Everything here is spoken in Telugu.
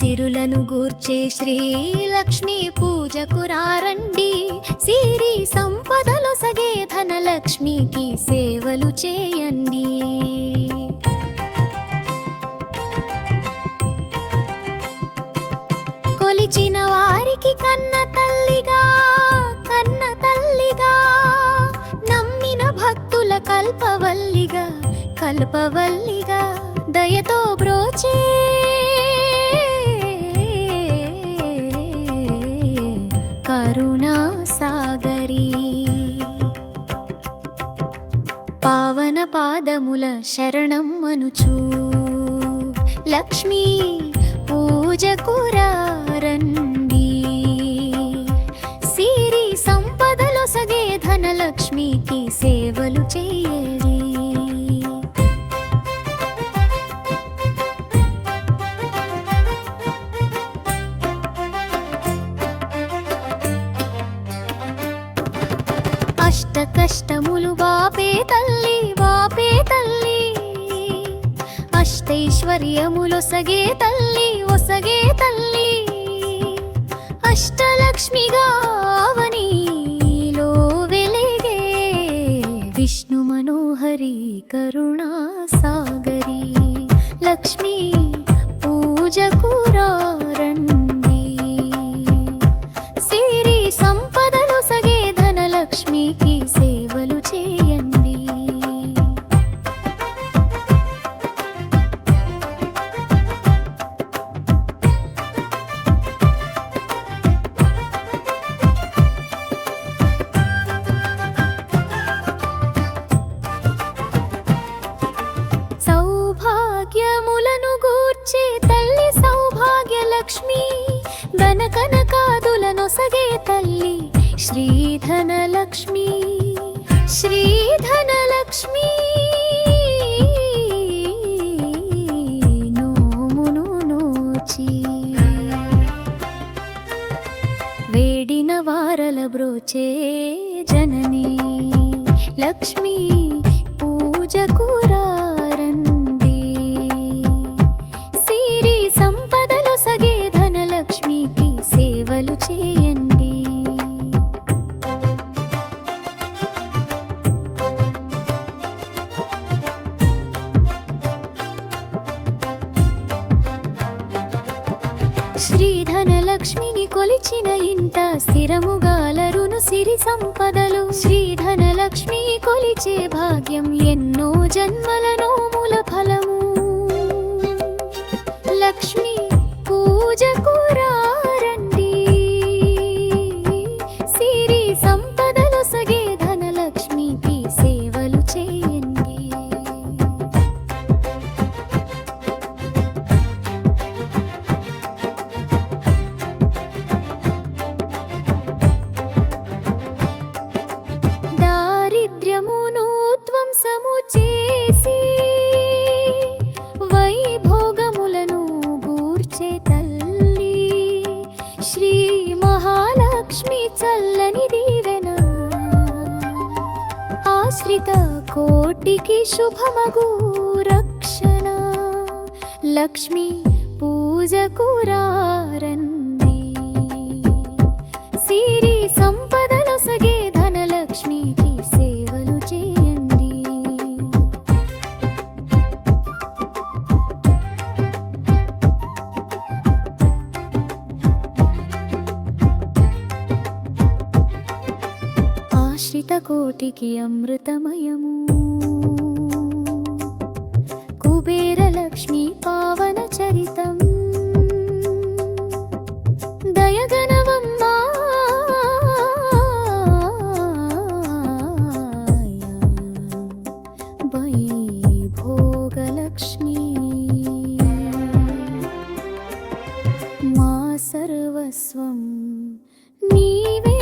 సిరులను గూర్చే శ్రీలక్ష్మీ పూజకు రారండి. సిరి సంపదలు సగే ధనలక్ష్మికి సేవలు చేయండి. కొలిచిన వారికి కన్న తల్లిగా కన్న తల్లిగా నమ్మిన భక్తుల కల్పవల్లిగా కల్పవల్లిగా దయతో బ్రోచే కరుణా సాగరీ పావన పాదముల శరణం మనుచు. లక్ష్మీ పూజకురారండి సిరి సంపదలు సగే ధనలక్ష్మికి సేవలు చేయడి అష్ట కష్టములు బాపే తల్లి బాపే తల్లి. అష్టైశ్వర్యములు ఒసగే తల్లి ఒసగే తల్లి. అష్టలక్ష్మిగా అవనీలో వెలిగే విష్ణు మనోహరి కరుణా సాగరి లక్ష్మీ పూజకురా లక్ష్మి. ధనకనకాదులను సగే తల్లి శ్రీధన లక్ష్మి. నోమును నోచి. వేడిన వారల బ్రోచే జనని. లక్ష్మీ పూజ రండి శ్రీధనలక్ష్మిని కొలిచిన ఇంట స్థిరముగాలరును సిరి సంపదలు. శ్రీధనలక్ష్మి కొలిచే భాగ్యం ఎన్నో జన్మల ధ్వంసము చేసి వైభోగములను గూర్చే తల్లి. శ్రీ మహాలక్ష్మి చల్లని దీవెన ఆశ్రిత కోటికి శుభమగు రక్షణ. లక్ష్మి పూజకు రారంది. సిరి సంపద ఆశ్రిత కోటికి అమృతమయము. కుబేరలక్ష్మి పావన చరితం. దయగనవమ్మా భోగలక్ష్మి మా సర్వస్వం నీవే